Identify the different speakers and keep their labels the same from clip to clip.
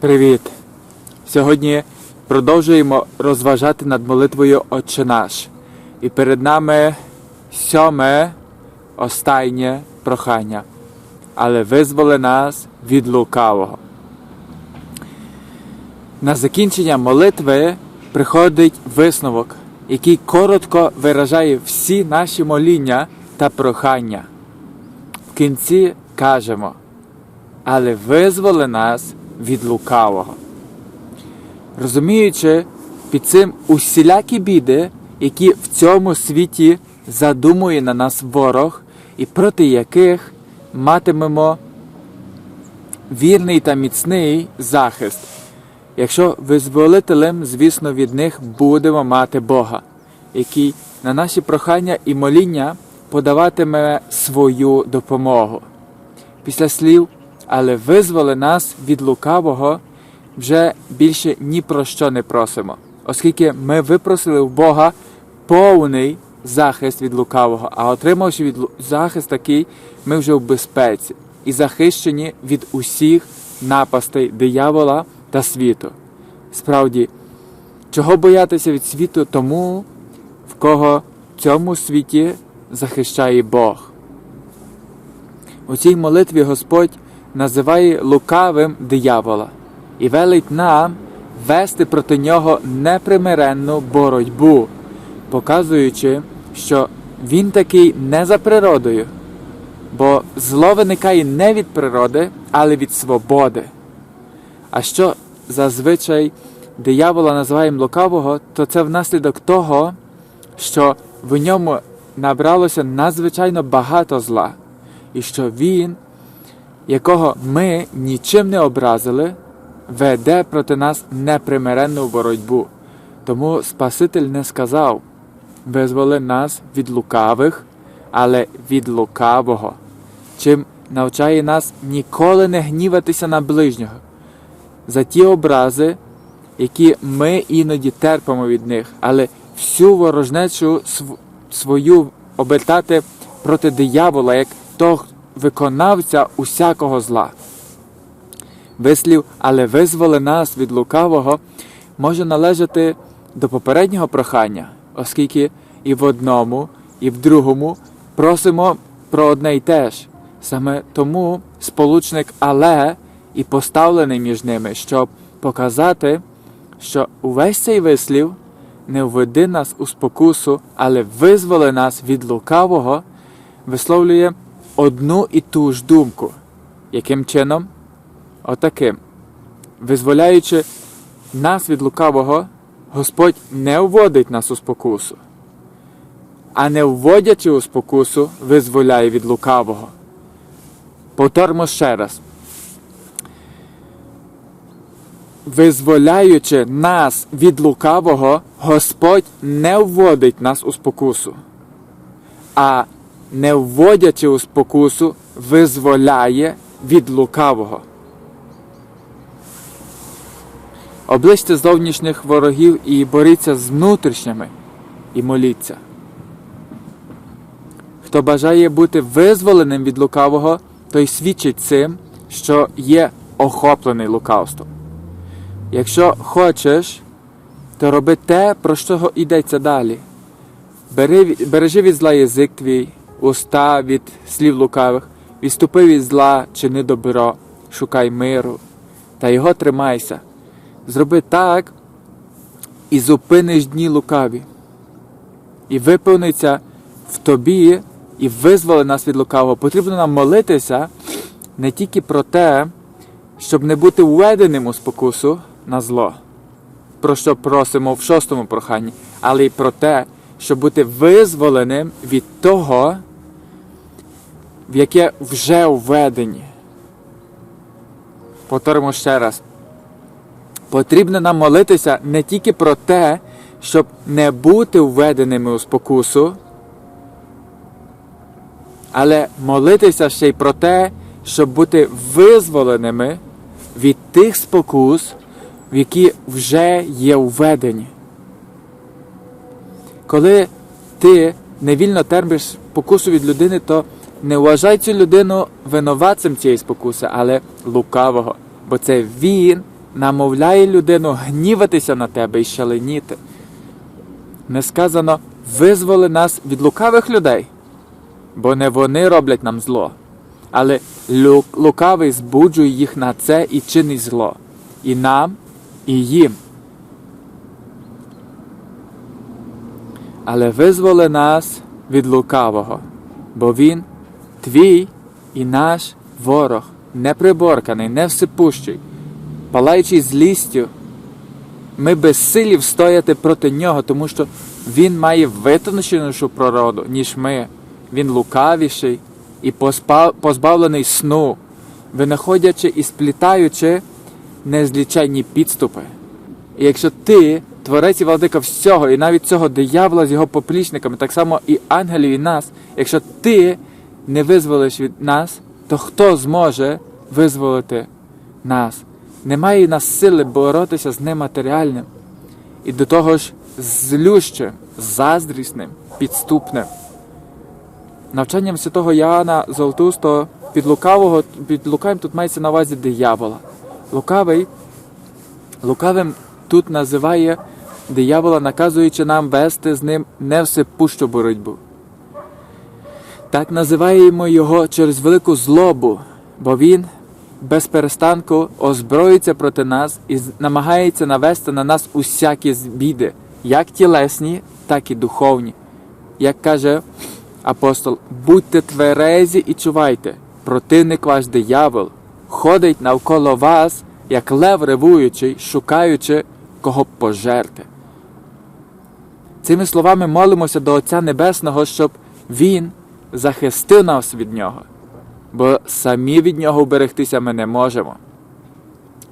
Speaker 1: Привіт! Сьогодні продовжуємо розважати над молитвою Отче наш. І перед нами сьоме останнє прохання. Але визволи нас від лукавого. На закінчення молитви приходить висновок, який коротко виражає всі наші моління та прохання. В кінці кажемо але визволи нас від лукавого. Розуміючи під цим усілякі біди, які в цьому світі задумує на нас ворог, і проти яких матимемо вірний та міцний захист. Якщо визволителем, звісно, від них будемо мати Бога, який на наші прохання і моління подаватиме свою допомогу. Після слів але визволи нас від лукавого, вже більше ні про що не просимо, оскільки ми випросили в Бога повний захист від лукавого, а отримавши від захист такий, ми вже в безпеці і захищені від усіх напастей диявола та світу. Справді, чого боятися від світу тому, в кого в цьому світі захищає Бог. У цій молитві Господь називає лукавим диявола і велить нам вести проти нього непримиренну боротьбу, показуючи, що він такий не за природою, бо зло виникає не від природи, але від свободи. А що зазвичай диявола називаємо лукавого, то це внаслідок того, що в ньому набралося надзвичайно багато зла, і що він якого ми нічим не образили, веде проти нас непримиренну боротьбу. Тому Спаситель не сказав визволи нас від лукавих, але від лукавого, чим навчає нас ніколи не гніватися на ближнього за ті образи, які ми іноді терпимо від них, але всю ворожнечу св- свою обертати проти диявола, як того виконавця усякого зла. Вислів, але визволи нас від лукавого, може належати до попереднього прохання, оскільки і в одному, і в другому просимо про одне й те ж. Саме тому сполучник але і поставлений між ними, щоб показати, що увесь цей вислів не введи нас у спокусу, але визволи нас від лукавого, висловлює одну і ту ж думку. Яким чином? Отаким. Визволяючи нас від лукавого, Господь не вводить нас у спокусу, а не вводячи у спокусу, визволяє від лукавого. Повторимо ще раз. Визволяючи нас від лукавого, Господь не вводить нас у спокусу, а не вводячи у спокусу, визволяє від лукавого. Обличте зовнішніх ворогів і боріться з внутрішніми і моліться. Хто бажає бути визволеним від лукавого, той свідчить цим, що є охоплений лукавством. Якщо хочеш, то роби те, про що йдеться далі. Бери, бережи від зла язик твій, уста від слів лукавих, відступи від зла, чини добро, шукай миру, та його тримайся. Зроби так, і зупиниш дні лукаві, і виповниться в тобі, і визволи нас від лукавого. Потрібно нам молитися не тільки про те, щоб не бути введеним у спокусу на зло, про що просимо в шостому проханні, але й про те, щоб бути визволеним від того, в яке вже введені. Повторимо ще раз. Потрібно нам молитися не тільки про те, щоб не бути введеними у спокусу, але молитися ще й про те, щоб бути визволеними від тих спокус, в які вже є введені. Коли ти невільно терпиш спокусу від людини, то не вважай цю людину винуватцем цієї спокуси, але лукавого, бо це він намовляє людину гніватися на тебе і шаленіти. Не сказано визволи нас від лукавих людей, бо не вони роблять нам зло, але лукавий збуджує їх на це і чинить зло, і нам, і їм. Але визволи нас від лукавого, бо він твій і наш ворог, неприборканий, невсипущий, палаючий злістю. Ми безсилі встояти проти нього, тому що він має витонченішу природу, ніж ми. Він лукавіший і позбавлений сну, винаходячи і сплітаючи незліченні підступи. І якщо ти, творець і владика всього, і навіть цього диявола з його поплічниками, так само і ангелів, і нас, якщо ти не визволиш від нас, то хто зможе визволити нас? Немає нас сили боротися з нематеріальним і до того ж злющим, заздрісним, підступним. Навчанням святого Яна Золотустого під лукавого, під лукавим тут мається на увазі диявола. Лукавий Лукавим тут називає диявола, наказуючи нам вести з ним невсипущу боротьбу. Так називаємо його через велику злобу, бо він без перестанку озброїться проти нас і намагається навести на нас усякі біди, як тілесні, так і духовні. Як каже апостол, будьте тверезі і чувайте, противник ваш диявол ходить навколо вас, як лев ревуючий, шукаючи кого пожерти. Цими словами молимося до Отця Небесного, щоб Він захистив нас від нього, бо самі від нього уберегтися ми не можемо.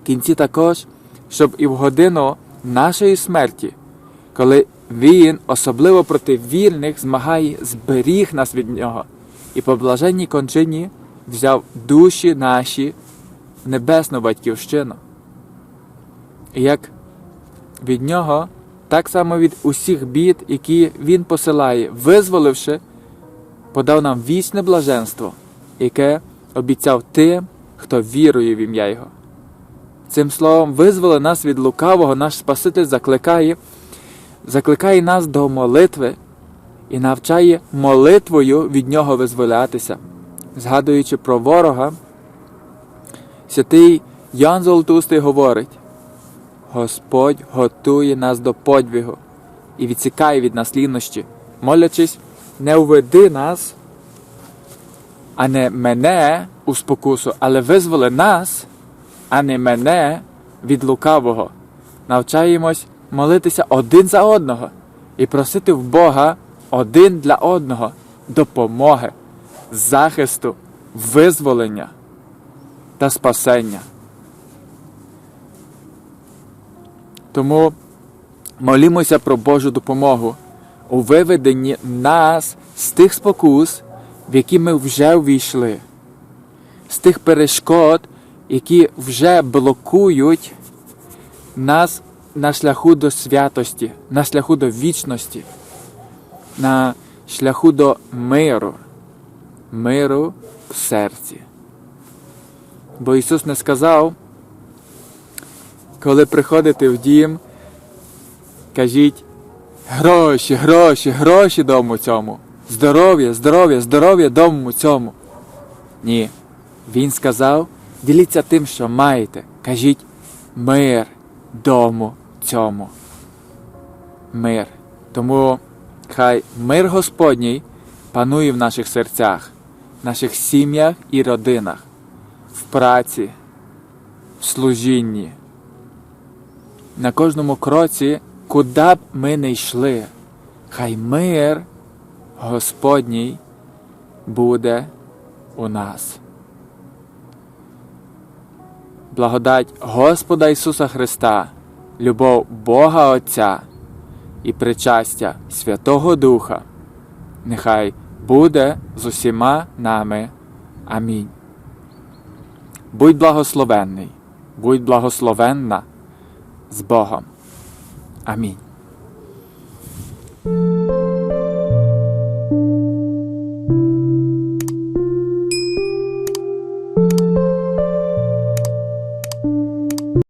Speaker 1: В кінці також, щоб і в годину нашої смерті, коли Він, особливо проти вільних, змагає, зберіг нас від нього, і по блаженній кончині взяв душі наші в небесну батьківщину. І як від нього, так само від усіх бід, які він посилає, визволивши, подав нам вічне блаженство, яке обіцяв тим, хто вірує в ім'я Його. Цим словом, визволи нас від лукавого, наш Спаситель закликає, закликає нас до молитви і навчає молитвою від нього визволятися, згадуючи про ворога. Святий Ян Золотустий говорить: Господь готує нас до подвігу і відсікає від нас лінощі, молячись, не уведи нас, а не мене у спокусу, але визволи нас, а не мене від лукавого. Навчаємось молитися один за одного і просити в Бога один для одного допомоги, захисту, визволення та спасення. Тому молімося про Божу допомогу у виведенні нас з тих спокус, в які ми вже ввійшли, з тих перешкод, які вже блокують нас на шляху до святості, на шляху до вічності, на шляху до миру, миру в серці. Бо Ісус не сказав, коли приходите в дім, кажіть гроші, гроші, гроші дому цьому, здоров'я, здоров'я, здоров'я дому цьому. Ні. Він сказав, діліться тим, що маєте. Кажіть мир дому цьому. Мир. Тому хай мир Господній панує в наших серцях, в наших сім'ях і родинах, в праці, в служінні. На кожному кроці, куди б ми не йшли, хай мир Господній буде у нас. Благодать Господа Ісуса Христа, любов Бога Отця і причастя Святого Духа, нехай буде з усіма нами. Амінь. Будь благословенний, будь благословенна з Богом. Амінь.